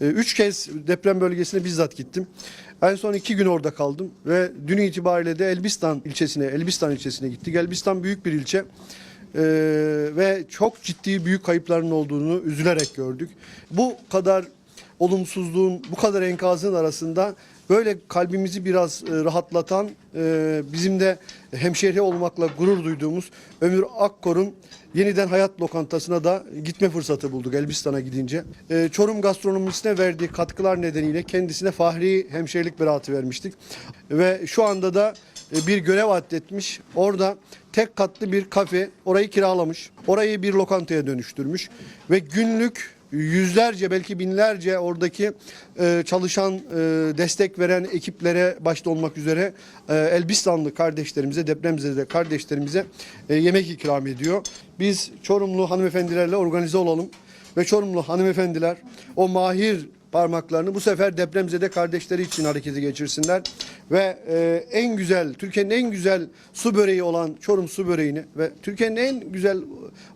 E, Üç kez deprem bölgesine bizzat gittim. En son iki gün orada kaldım ve dün itibariyle de Elbistan ilçesine, Elbistan ilçesine gittik. Elbistan büyük bir ilçe. Ee, ve çok ciddi büyük kayıpların olduğunu üzülerek gördük. Bu kadar olumsuzluğun, bu kadar enkazın arasında böyle kalbimizi biraz e, rahatlatan, e, bizim de hemşehri olmakla gurur duyduğumuz Ömür Akkor'un yeniden hayat lokantasına da gitme fırsatı bulduk Elbistan'a gidince. E, Çorum gastronomisine verdiği katkılar nedeniyle kendisine fahri hemşehrilik beratı vermiştik. Ve şu anda da bir görev addetmiş. Orada tek katlı bir kafe orayı kiralamış. Orayı bir lokantaya dönüştürmüş ve günlük yüzlerce belki binlerce oradaki e, çalışan e, destek veren ekiplere başta olmak üzere e, Elbistanlı kardeşlerimize depremzede kardeşlerimize e, yemek ikram ediyor. Biz Çorumlu hanımefendilerle organize olalım ve Çorumlu hanımefendiler o mahir parmaklarını bu sefer depremzede kardeşleri için harekete geçirsinler ve e, en güzel Türkiye'nin en güzel su böreği olan Çorum su böreğini ve Türkiye'nin en güzel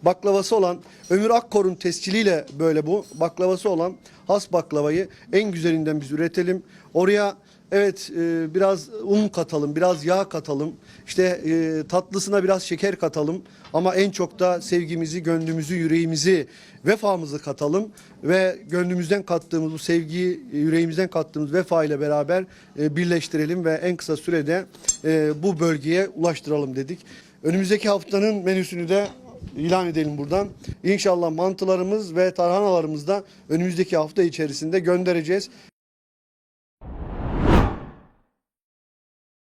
baklavası olan Ömür Akkor'un tesciliyle böyle bu baklavası olan has baklavayı en güzelinden biz üretelim. Oraya Evet e, biraz un katalım, biraz yağ katalım. İşte e, tatlısına biraz şeker katalım. Ama en çok da sevgimizi, gönlümüzü, yüreğimizi, vefamızı katalım. Ve gönlümüzden kattığımız bu sevgiyi, yüreğimizden kattığımız vefa ile beraber e, birleştirelim ve en kısa sürede e, bu bölgeye ulaştıralım dedik. Önümüzdeki haftanın menüsünü de ilan edelim buradan. İnşallah mantılarımız ve tarhanalarımızı da önümüzdeki hafta içerisinde göndereceğiz.